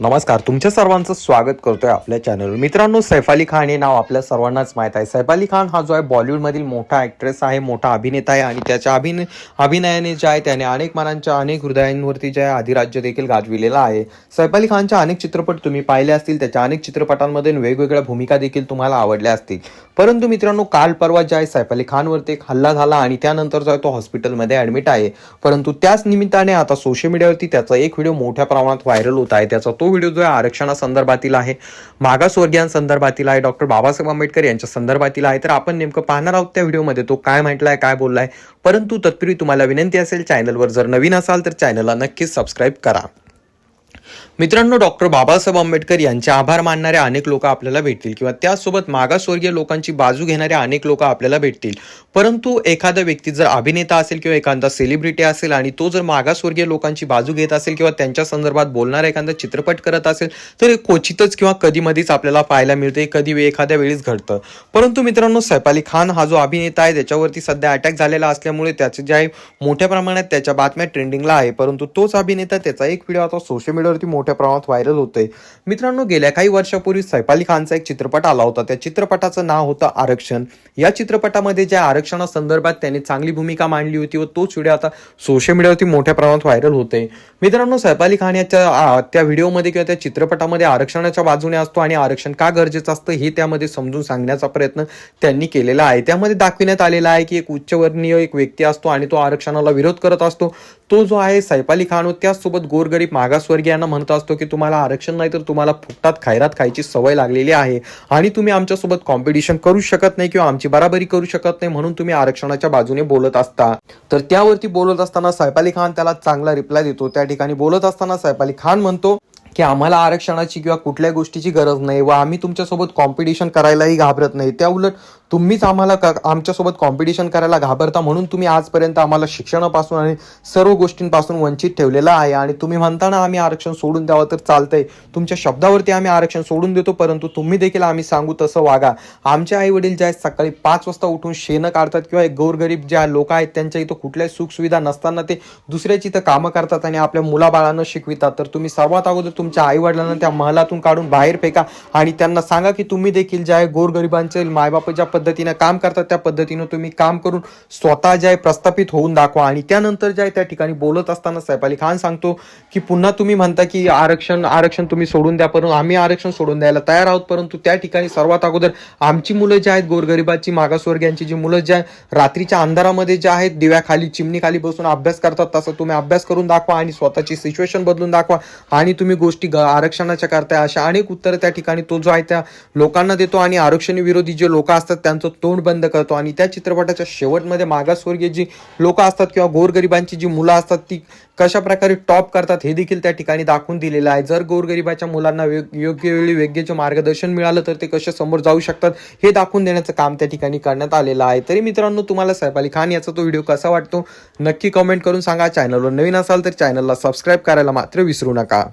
नमस्कार तुमच्या सर्वांचं स्वागत करतोय आपल्या चॅनलवर मित्रांनो सैफ अली खान हे नाव आपल्या सर्वांनाच माहीत आहे. सैफ अली खान हा जो आहे बॉलिवूडमधील मोठा ॲक्ट्रेस आहे मोठा अभिनेता आहे आणि त्याच्या अभिनय अभिनयाने जे आहे त्याने अनेक मनांच्या अनेक हृदयांवरती जे आहे अधिराज्य देखील गाजविलेलं आहे. सैफ अली खानच्या अनेक चित्रपट तुम्ही पाहिले असतील. त्याच्या अनेक चित्रपटांमध्ये वेगवेगळ्या भूमिका देखील तुम्हाला आवडल्या असतील. परंतु मित्रांनो काल परवा जे आहे सैफ अली खानवरती एक हल्ला झाला आणि त्यानंतर जो आहे तो हॉस्पिटलमध्ये ॲडमिट आहे. परंतु त्याच निमित्ताने आता सोशल मीडियावरती त्याचा एक व्हिडिओ मोठ्या प्रमाणात व्हायरल होत आहे. त्याचा तो व्हिडिओ जो आहे आरक्षणासंदर्भातील आहे मागासवर्गीयांसंदर्भातील आहे डॉक्टर बाबासाहेब आंबेडकर यांच्या संदर्भातील आहे. तर आपण नेमकं पाहणार आहोत त्या व्हिडिओमध्ये तो काय म्हटलाय काय बोललाय. परंतु तत्पूर्वी तुम्हाला विनंती असेल चॅनलवर जर नवीन असाल तर चॅनलला नक्कीच सबस्क्राईब करा. मित्रांनो डॉक्टर बाबासाहेब आंबेडकर यांचे आभार मानणारे अनेक लोक आपल्याला भेटतील किंवा त्यासोबत मागासवर्गीय लोकांची बाजू घेणारे अनेक लोक आपल्याला भेटतील. परंतु एखादा व्यक्ती जर अभिनेता असेल किंवा एखादा सेलिब्रिटी असेल आणि तो जर मागासवर्गीय लोकांची बाजू घेत असेल किंवा त्यांच्या संदर्भात बोलणारा एखादा चित्रपट करत असेल तर हे क्वचितच किंवा कधीमध्येच आपल्याला पाहायला मिळते कधी एखाद्या वेळीच घडतं. परंतु मित्रांनो सैफ अली खान हा जो अभिनेता आहे त्याच्यावरती सध्या अटॅक झालेला असल्यामुळे त्याचे जे आहे मोठ्या प्रमाणात त्याच्या बातम्या ट्रेंडिंगला आहे. परंतु तोच अभिनेता त्याचा एक व्हिडिओ आता सोशल मीडियावरती मोठ्या प्रमाणात व्हायरल होते मित्रांनो गेल्या काही वर्षापूर्वी सैफ अली खानचा एक चित्रपट आला होता. त्या चित्रपटाचं नाव होतं आरक्षण. या चित्रपटामध्ये ज्या आरक्षणासंदर्भात त्याने चांगली भूमिका मांडली होती व तोच व्हिडिओ आता सोशल मीडियावरती मोठ्या प्रमाणात व्हायरल होते मित्रांनो सैफ अली खान याच्या त्या व्हिडिओमध्ये किंवा त्या चित्रपटामध्ये आरक्षणाच्या बाजूने असतो आणि आरक्षण का गरजेचं असतं हे त्यामध्ये समजून सांगण्याचा प्रयत्न त्यांनी केलेला आहे. त्यामध्ये दाखविण्यात आलेला आहे की एक उच्चवर्णीय एक व्यक्ती असतो आणि तो आरक्षणाला विरोध करत असतो. तो जो आहे सैफ अली खान त्याचसोबत गोरगरीब मागासवर्गीयांना म्हणत असतो की तुम्हाला आरक्षण नाही तर तुम्हाला फुकटात खैरात खायची सवय लागलेली आहे. आणि तुम्ही आमच्यासोबत कॉम्पिटिशन करू शकत नाही किंवा आमची बराबरी करू शकत नाही म्हणून तुम्ही आरक्षणाच्या बाजूने बोलत असता. तर त्यावरती बोलत असताना सैफ अली खान त्याला चांगला रिप्लाय देतो. त्या ठिकाणी बोलत असताना सैफ अली खान म्हणतो की आम्हाला आरक्षणाची किंवा कुठल्या गोष्टीची गरज नाही व आम्ही तुमच्यासोबत कॉम्पिटिशन करायलाही घाबरत नाही. त्या उलट तुम्हीच आम्हाला क- आमच्यासोबत कॉम्पिटिशन करायला घाबरता म्हणून तुम्ही आजपर्यंत आम्हाला शिक्षणापासून आणि सर्व गोष्टींपासून वंचित ठेवलेलं आहे. आणि तुम्ही म्हणताना आम्ही आरक्षण सोडून द्यावं तर चालतंय. तुमच्या शब्दावरती आम्ही आरक्षण सोडून देतो परंतु तुम्ही देखील आम्ही सांगू तसं वागा. आमचे आई वडील जे आहेत सकाळी पाच वाजता उठून शेणं काढतात किंवा एक गोरगरीब ज्या लोक आहेत त्यांच्या इथं कुठल्याही सुखसुविधा नसताना ते दुसऱ्याची इथं कामं करतात आणि आपल्या मुलाबाळांना शिकवितात. तर तुम्ही सर्वात अगोदर तुमच्या आईवडिलांना त्या महलातून काढून बाहेर फेका आणि त्यांना सांगा की तुम्ही देखील जे आहे गोरगरिबांचे मायबापच्या पद्धतीनं काम करतात त्या पद्धतीनं तुम्ही काम करून स्वतः जे आहे प्रस्थापित होऊन दाखवा. आणि त्यानंतर जे आहे त्या ठिकाणी बोलत असताना सैफ अली खान सांगतो की पुन्हा तुम्ही म्हणता की आरक्षण आरक्षण तुम्ही सोडून द्या परंतु आम्ही आरक्षण सोडून द्यायला तयार आहोत परंतु त्या ठिकाणी सर्वात अगोदर आमची मुलं जी आहेत गोरगरिबाची मागासवर्गीयांची जी मुलं जी आहेत रात्रीच्या अंधारामध्ये जे आहेत दिव्याखाली चिमणीखाली बसून अभ्यास करतात तसं तुम्ही अभ्यास करून दाखवा आणि स्वतःची सिच्युएशन बदलून दाखवा. आणि तुम्ही गोष्टी ग- आरक्षणाच्या करताय अशा अनेक उत्तरं त्या ठिकाणी तो जो आहे त्या लोकांना देतो. आणि आरक्षण विरोधी जे लोक असतात त्यांचं तोंड बंद करतो. आणि त्या चित्रपटाच्या शेवटमध्ये मागासवर्गीय जी लोक असतात किंवा गोरगरिबांची जी मुलं असतात ती कशा प्रकारे टॉप करतात हे देखील त्या ठिकाणी दाखवून दिलेलं आहे. जर गोरगरिबाच्या मुलांना योग्य वेळी योग्य मार्गदर्शन मिळालं तर ते कसे समोर जाऊ शकतात हे दाखवून देण्याचं काम त्या ठिकाणी करण्यात आलेलं आहे. तरी मित्रांनो तुम्हाला सैफ अली खान याचा तो व्हिडिओ कसा वाटतो? नक्की कमेंट करून सांगा. चॅनलवर नवीन असाल तर चॅनलला सबस्क्राईब करायला मात्र विसरू नका.